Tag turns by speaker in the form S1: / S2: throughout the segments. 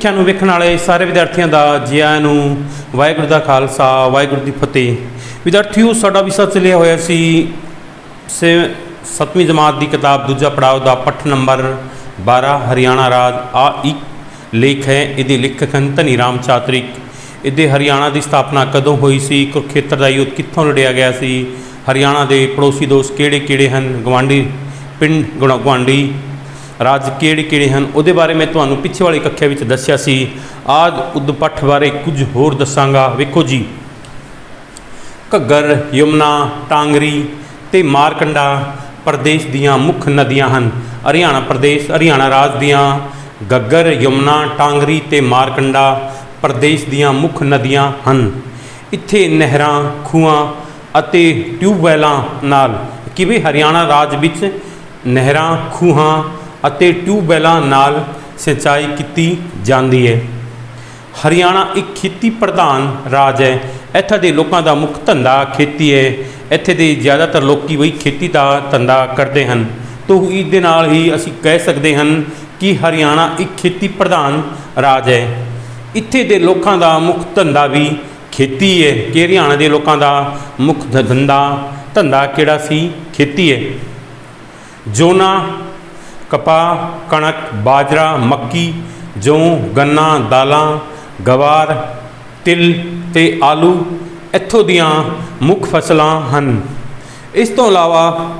S1: ਸਿੱਖਿਆ ਨੂੰ ਵੇਖਣ ਵਾਲੇ ਸਾਰੇ ਵਿਦਿਆਰਥੀਆਂ ਦਾ ਜੀ ਆਇਆਂ ਨੂੰ ਵਾਹਿਗੁਰੂ ਦਾ ਖਾਲਸਾ, ਵਾਹਿਗੁਰੂ ਦੀ ਫਤਿਹ। ਵਿਦਿਆਰਥੀਓ, ਸਾਡਾ ਵਿਸ਼ਾ ਚੱਲਿਆ ਹੋਇਆ ਸੀ, ਸੇ ਸੱਤਵੀਂ ਜਮਾਤ ਦੀ ਕਿਤਾਬ ਦੂਜਾ ਪੜਾਅ ਦਾ ਪੱਠ ਨੰਬਰ 12 ਹਰਿਆਣਾ ਰਾਜ, ਆ ਇੱਕ ਲੇਖ ਹੈ, ਇਹਦੇ ਲੇਖਕ ਹਨ ਧਨੀ ਰਾਮ ਚਾਤਰਿਕ। ਇਹਦੇ ਹਰਿਆਣਾ ਦੀ ਸਥਾਪਨਾ ਕਦੋਂ ਹੋਈ ਸੀ, ਕੁਰੂਖੇਤਰ ਦਾ ਯੁੱਧ ਕਿੱਥੋਂ ਲੜਿਆ ਗਿਆ ਸੀ, ਹਰਿਆਣਾ ਦੇ ਪੜੋਸੀ ਦੋਸਤ ਕਿਹੜੇ ਕਿਹੜੇ ਹਨ? ਗਵਾਂਢੀ, ਪਿੰਡ ਗੁਣਾ ਗੁਆਂਢੀ ਰਾਜ ਕਿਹੜੇ ਕਿਹੜੇ ਹਨ, ਉਹਦੇ ਬਾਰੇ ਮੈਂ ਤੁਹਾਨੂੰ ਪਿੱਛੇ ਵਾਲੀ ਕੱਖਿਆ ਵਿੱਚ ਦੱਸਿਆ ਸੀ। ਆਜ ਉਦਪੱਠ ਬਾਰੇ ਕੁਝ ਹੋਰ ਦੱਸਾਂਗਾ। ਵੇਖੋ ਜੀ। ਘੱਗਰ, ਯਮਨਾ, ਟਾਂਗਰੀ ਤੇ ਮਾਰਕੰਡਾ ਪ੍ਰਦੇਸ਼ ਦੀਆਂ ਮੁੱਖ ਨਦੀਆਂ ਹਨ। ਹਰਿਆਣਾ ਪ੍ਰਦੇਸ਼, ਹਰਿਆਣਾ ਰਾਜ ਦੀਆਂ ਗੱਗਰ ਯਮਨਾ, ਟਾਂਗਰੀ ਤੇ ਮਾਰਕੰਡਾ ਪ੍ਰਦੇਸ਼ ਦੀਆਂ ਮੁੱਖ ਨਦੀਆਂ ਹਨ। ਇੱਥੇ ਨਹਿਰਾਂ, ਖੂਹਾਂ ਅਤੇ ਟਿਊਬਵੈਲਾਂ ਨਾਲ ਕਿਵੇਂ ਹਰਿਆਣਾ ਰਾਜ ਵਿੱਚ ਨਹਿਰਾਂ, ਖੂਹਾਂ ਅਤੇ ਟਿਊਬਵੈਲਾਂ ਨਾਲ ਸਿੰਚਾਈ ਕੀਤੀ ਜਾਂਦੀ ਹੈ ਹਰਿਆਣਾ ਇੱਕ ਖੇਤੀ ਪ੍ਰਧਾਨ ਰਾਜ ਹੈ। ਇੱਥੇ ਦੇ ਲੋਕਾਂ ਦਾ ਮੁੱਖ ਧੰਦਾ ਖੇਤੀ ਹੈ ਇੱਥੇ ਦੇ ਜ਼ਿਆਦਾਤਰ ਲੋਕੀ ਵਹੀ ਖੇਤੀ ਦਾ ਧੰਦਾ ਕਰਦੇ ਹਨ। ਤੋਂ ਇਸ ਦੇ ਨਾਲ ਹੀ ਅਸੀਂ ਕਹਿ ਸਕਦੇ ਹਨ ਕਿ ਹਰਿਆਣਾ ਇੱਕ ਖੇਤੀ ਪ੍ਰਧਾਨ ਰਾਜ ਹੈ। ਇੱਥੇ ਦੇ ਲੋਕਾਂ ਦਾ ਮੁੱਖ ਧੰਦਾ ਵੀ ਖੇਤੀ ਹੈ ਕਿ ਹਰਿਆਣਾ ਦੇ ਲੋਕਾਂ ਦਾ ਮੁੱਖ ਧੰਦਾ ਧੰਦਾ ਕਿਹੜਾ ਸੀ? ਖੇਤੀ ਹੈ ਜੋਨਾ ਕਪਾਹ, ਕਣਕ, ਬਾਜਰਾ, ਮੱਕੀ, ਜੌਂ, ਗੰਨਾ, ਦਾਲਾਂ, ਗਵਾਰ, ਤਿਲ ਤੇ ਆਲੂ ਇੱਥੋਂ ਦੀਆਂ ਮੁੱਖ ਫਸਲਾਂ ਹਨ। ਇਸ ਤੋਂ ਇਲਾਵਾ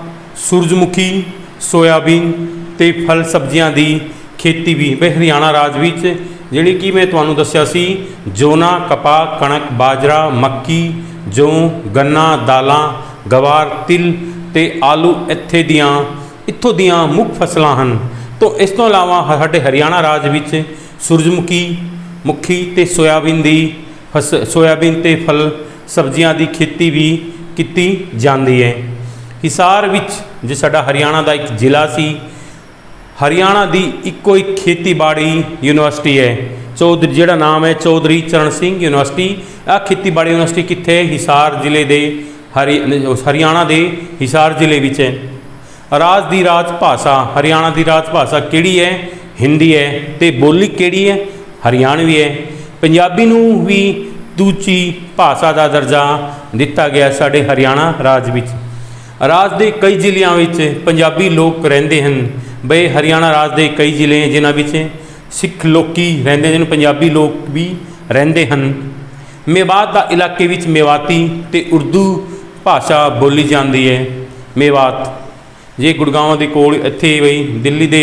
S1: ਸੂਰਜਮੁਖੀ, ਸੋਇਆਬੀਨ ਤੇ ਫਲ ਸਬਜ਼ੀਆਂ ਦੀ ਖੇਤੀ ਵੀ। ਵੇ ਹਰਿਆਣਾ ਰਾਜ ਵਿੱਚ ਜਿਹੜੀ ਕਿ ਮੈਂ ਤੁਹਾਨੂੰ ਦੱਸਿਆ ਸੀ, ਜੋਨਾ, ਕਪਾਹ, ਕਣਕ, ਬਾਜਰਾ, ਮੱਕੀ, ਜੌਂ, ਗੰਨਾ, ਦਾਲਾਂ, ਗਵਾਰ, ਤਿਲ ਤੇ ਆਲੂ ਇੱਥੇ ਦੀਆਂ ਇੱਥੋਂ ਦੀਆਂ ਮੁੱਖ ਫਸਲਾਂ ਹਨ। ਤੋਂ ਇਸ ਤੋਂ ਇਲਾਵਾ ਹ- ਸਾਡੇ ਹਰਿਆਣਾ ਰਾਜ ਵਿੱਚ ਸੂਰਜਮੁਖੀ, ਮੁਖੀ ਤੇ ਸੋਇਆਬੀਨ ਦੀ ਫਸ, ਸੋਇਆਬੀਨ ਤੇ ਫਲ, ਸਬਜ਼ੀਆਂ ਦੀ ਖੇਤੀ ਵੀ ਕੀਤੀ ਜਾਂਦੀ ਹੈ। ਹਿਸਾਰ ਵਿੱਚ ਜੇ ਸਾਡਾ ਹਰਿਆਣਾ ਦਾ ਇੱਕ ਜ਼ਿਲ੍ਹਾ ਸੀ, ਹਰਿਆਣਾ ਦੀ ਇੱਕੋ ਇੱਕ ਖੇਤੀਬਾੜੀ ਯੂਨੀਵਰਸਿਟੀ ਹੈ। ਚੌਧਰੀ, ਜਿਹੜਾ ਨਾਮ ਹੈ ਚੌਧਰੀ ਚਰਨ ਸਿੰਘ ਯੂਨੀਵਰਸਿਟੀ ਆ ਖੇਤੀਬਾੜੀ ਯੂਨੀਵਰਸਿਟੀ ਕਿੱਥੇ? ਹਿਸਾਰ ਜ਼ਿਲ੍ਹੇ ਦੇ ਹਰੀ, ਹਰਿਆਣਾ ਦੇ ਹਿਸਾਰ ਜ਼ਿਲ੍ਹੇ ਵਿੱਚ ਹੈ। ਰਾਜ ਦੀ ਰਾਜ ਭਾਸ਼ਾ ਹਰਿਆਣਾ ਦੀ ਰਾਜ ਭਾਸ਼ਾ ਕਿਹੜੀ ਹੈ? ਹਿੰਦੀ ਹੈ। ਤੇ ਬੋਲੀ ਕਿਹੜੀ ਹੈ? ਹਰਿਆਣਵੀ ਹੈ। ਪੰਜਾਬੀ ਨੂੰ ਵੀ ਦੂਜੀ ਭਾਸ਼ਾ ਦਾ ਦਰਜਾ ਦਿੱਤਾ ਗਿਆ ਸਾਡੇ ਹਰਿਆਣਾ ਰਾਜ ਵਿੱਚ। ਰਾਜ ਦੇ ਕਈ ਜ਼ਿਲ੍ਹਿਆਂ ਵਿੱਚ ਪੰਜਾਬੀ ਲੋਕ ਰਹਿੰਦੇ ਹਨ। ਬਈ ਹਰਿਆਣਾ ਰਾਜ ਦੇ ਕਈ ਜ਼ਿਲ੍ਹੇ ਜਿਨ੍ਹਾਂ ਵਿੱਚ ਸਿੱਖ ਲੋਕੀ ਰਹਿੰਦੇ ਹਨ, ਪੰਜਾਬੀ ਲੋਕ ਵੀ ਰਹਿੰਦੇ ਹਨ। ਮੇਵਾਤ ਦਾ ਇਲਾਕੇ ਵਿੱਚ ਮੇਵਾਤੀ ਤੇ ਉਰਦੂ ਭਾਸ਼ਾ ਬੋਲੀ ਜਾਂਦੀ ਹੈ। ਮੇਵਾਤ ਜੇ ਗੁੜਗਾਵਾਂ ਦੇ ਕੋਲ ਇੱਥੇ ਬਈ ਦਿੱਲੀ ਦੇ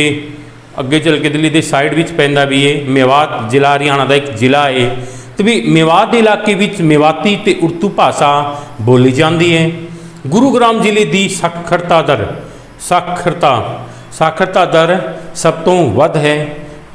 S1: ਅੱਗੇ ਚੱਲ ਕੇ ਦਿੱਲੀ ਦੇ ਸਾਈਡ ਵਿੱਚ ਪੈਂਦਾ ਵੀ ਹੈ ਮੇਵਾਤ ਜ਼ਿਲ੍ਹਾ ਹਰਿਆਣਾ ਦਾ ਇੱਕ ਜ਼ਿਲ੍ਹਾ ਹੈ ਤੇ ਵੀ ਮੇਵਾਤ ਦੇ ਇਲਾਕੇ ਵਿੱਚ ਮੇਵਾਤੀ ਤੇ ਉਰਦੂ ਭਾਸ਼ਾ ਬੋਲੀ ਜਾਂਦੀ ਹੈ ਗੁਰੂਗ੍ਰਾਮ ਜ਼ਿਲ੍ਹੇ ਦੀ ਸਾਖਰਤਾ ਦਰ, ਸਾਖਰਤਾ ਸਾਖਰਤਾ ਦਰ ਸਭ ਤੋਂ ਵੱਧ ਹੈ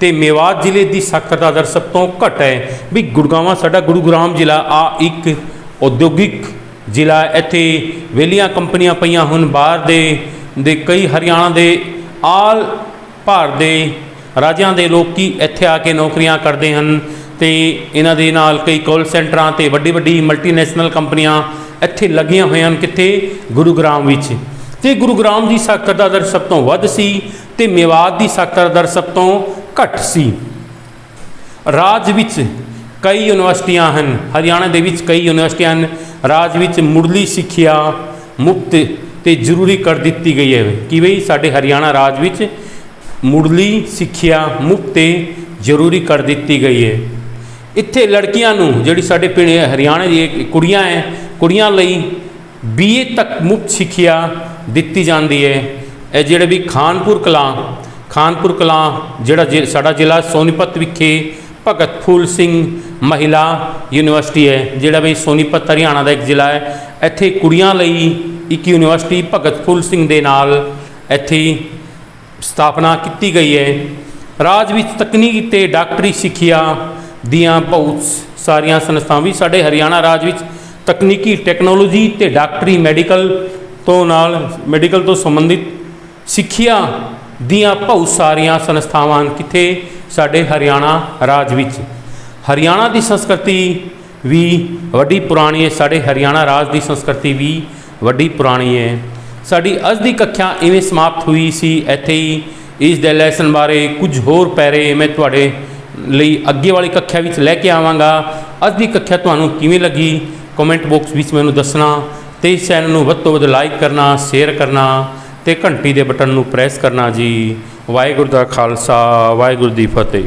S1: ਤੇ ਮੇਵਾਤ ਜ਼ਿਲ੍ਹੇ ਦੀ ਸਾਖਰਤਾ ਦਰ ਸਭ ਤੋਂ ਘੱਟ ਹੈ। ਵੀ ਗੁੜਗਾਵਾਂ ਸਾਡਾ ਗੁਰੂਗ੍ਰਾਮ ਜ਼ਿਲ੍ਹਾ, ਆ ਇੱਕ ਉਦਯੋਗਿਕ ਜ਼ਿਲ੍ਹਾ ਇੱਥੇ ਵੇਲੀਆਂ ਕੰਪਨੀਆਂ ਪਈਆਂ ਹੁਣ ਬਾਹਰ ਦੇ ਦੇ ਕਈ ਹਰਿਆਣਾ ਦੇ ਆਲ ਭਾਰਤ ਦੇ ਰਾਜਾਂ ਦੇ ਲੋਕੀ ਇੱਥੇ ਆ ਕੇ ਨੌਕਰੀਆਂ ਕਰਦੇ ਹਨ ਤੇ ਇਹਨਾਂ ਦੇ ਨਾਲ ਕਈ ਕਾਲ ਸੈਂਟਰਾਂ ਤੇ ਵੱਡੀ ਵੱਡੀ ਮਲਟੀਨੈਸ਼ਨਲ ਕੰਪਨੀਆਂ ਇੱਥੇ ਲੱਗੀਆਂ ਹੋਈਆਂ ਹਨ ਕਿੱਥੇ? ਗੁਰੂਗ੍ਰਾਮ ਵਿੱਚ। ਤੇ ਗੁਰੂਗ੍ਰਾਮ ਦੀ ਸਾਖਰਤਾ ਦਰ ਸਭ ਤੋਂ ਵੱਧ ਸੀ ਤੇ ਮੇਵਾਤ ਦੀ ਸਾਖਰਤਾ ਦਰ ਸਭ ਤੋਂ ਘੱਟ ਸੀ। ਰਾਜ ਵਿੱਚ ਕਈ ਯੂਨੀਵਰਸਿਟੀਆਂ ਹਨ, ਹਰਿਆਣਾ ਦੇ ਵਿੱਚ ਕਈ ਯੂਨੀਵਰਸਿਟੀਆਂ ਹਨ, ਰਾਜ ਵਿੱਚ ਮੁੱਢਲੀ ਸਿੱਖਿਆ ਮੁਫਤ ਤੇ ਜ਼ਰੂਰੀ ਕਰ ਦਿੱਤੀ ਗਈ ਹੈ ਕਿ ਬਈ ਸਾਡੇ ਹਰਿਆਣਾ ਰਾਜ ਵਿੱਚ ਮੁੱਢਲੀ ਸਿੱਖਿਆ ਮੁਫਤ ਤੇ ਜ਼ਰੂਰੀ ਕਰ ਦਿੱਤੀ ਗਈ ਹੈ। ਇੱਥੇ ਲੜਕੀਆਂ ਨੂੰ ਜਿਹੜੀ ਸਾਡੇ ਪਿੰਡ ਹਰਿਆਣਾ ਦੀ ਕੁੜੀਆਂ ਹੈ, ਕੁੜੀਆਂ ਲਈ ਬੀਏ ਤੱਕ ਮੁਫਤ ਸਿੱਖਿਆ ਦਿੱਤੀ ਜਾਂਦੀ ਹੈ। ਇਹ ਜਿਹੜੇ ਵੀ ਖਾਨਪੁਰ ਕਲਾਂ ਖਾਨਪੁਰ ਕਲਾਂ ਜਿਹੜਾ ਜ਼ਿ- ਸਾਡਾ ਜ਼ਿਲ੍ਹਾ ਸੋਨੀਪਤ ਵਿਖੇ ਭਗਤ ਫੂਲ ਸਿੰਘ ਮਹਿਲਾ ਯੂਨੀਵਰਸਿਟੀ ਹੈ, ਜਿਹੜਾ ਵੀ ਸੋਨੀਪਤ ਹਰਿਆਣਾ ਦਾ ਇੱਕ ਜ਼ਿਲ੍ਹਾ ਹੈ, ਇੱਥੇ ਕੁੜੀਆਂ ਲਈ ਇੱਕ ਯੂਨੀਵਰਸਿਟੀ ਭਗਤ ਫੁੱਲ ਸਿੰਘ ਦੇ ਨਾਲ ਇੱਥੇ ਸਥਾਪਨਾ ਕੀਤੀ ਗਈ ਹੈ। ਰਾਜ ਵਿੱਚ ਤਕਨੀਕੀ ਤੇ ਡਾਕਟਰੀ ਸਿੱਖਿਆ ਦੀਆਂ ਬਹੁਤ ਸਾਰੀਆਂ ਸੰਸਥਾਵਾਂ ਵੀ ਸਾਡੇ ਹਰਿਆਣਾ ਰਾਜ ਵਿੱਚ ਤਕਨੀਕੀ ਟੈਕਨੋਲੋਜੀ ਤੇ ਡਾਕਟਰੀ ਮੈਡੀਕਲ ਤੋਂ ਨਾਲ ਮੈਡੀਕਲ ਤੋਂ ਸੰਬੰਧਿਤ ਸਿੱਖਿਆ ਦੀਆਂ ਬਹੁਤ ਸਾਰੀਆਂ ਸੰਸਥਾਵਾਂ ਹਨ ਕਿੱਥੇ ਸਾਡੇ ਹਰਿਆਣਾ ਰਾਜ ਵਿੱਚ। ਹਰਿਆਣਾ ਦੀ ਸੰਸਕ੍ਰਿਤੀ ਵੀ ਵੱਡੀ ਪੁਰਾਣੀ ਹੈ। ਸਾਡੇ ਹਰਿਆਣਾ ਰਾਜ ਦੀ ਸੰਸਕ੍ਰਿਤੀ ਵੀ ਵੱਡੀ ਪੁਰਾਣੀ ਹੈ ਸਾਡੀ ਅੱਜ ਦੀ ਕੱਖਿਆ ਇਵੇਂ ਸਮਾਪਤ ਹੋਈ ਸੀ, ਇੱਥੇ ਹੀ ਇਸ ਦੇ ਲੈਸਨ ਬਾਰੇ ਕੁਝ ਹੋਰ ਪੈਰੇ ਮੈਂ ਤੁਹਾਡੇ ਲਈ ਅੱਗੇ ਵਾਲੀ ਕੱਖਿਆ ਵਿੱਚ ਲੈ ਕੇ ਆਵਾਂਗਾ। ਅੱਜ ਦੀ ਕੱਖਿਆ ਤੁਹਾਨੂੰ ਕਿਵੇਂ ਲੱਗੀ? ਕਮੈਂਟ ਬਾਕਸ ਵਿੱਚ ਮੈਨੂੰ ਦੱਸਣਾ ਤੇ ਇਸ ਚੈਨਲ ਨੂੰ ਵੱਧ ਤੋਂ ਵੱਧ ਲਾਈਕ ਕਰਨਾ ਸ਼ੇਅਰ ਕਰਨਾ ਤੇ ਘੰਟੀ ਦੇ ਬਟਨ ਨੂੰ ਪ੍ਰੈਸ ਕਰਨਾ ਜੀ। ਵਾਹਿਗੁਰੂ ਦਾ ਖਾਲਸਾ, ਵਾਹਿਗੁਰੂ ਦੀ ਫਤਿਹ।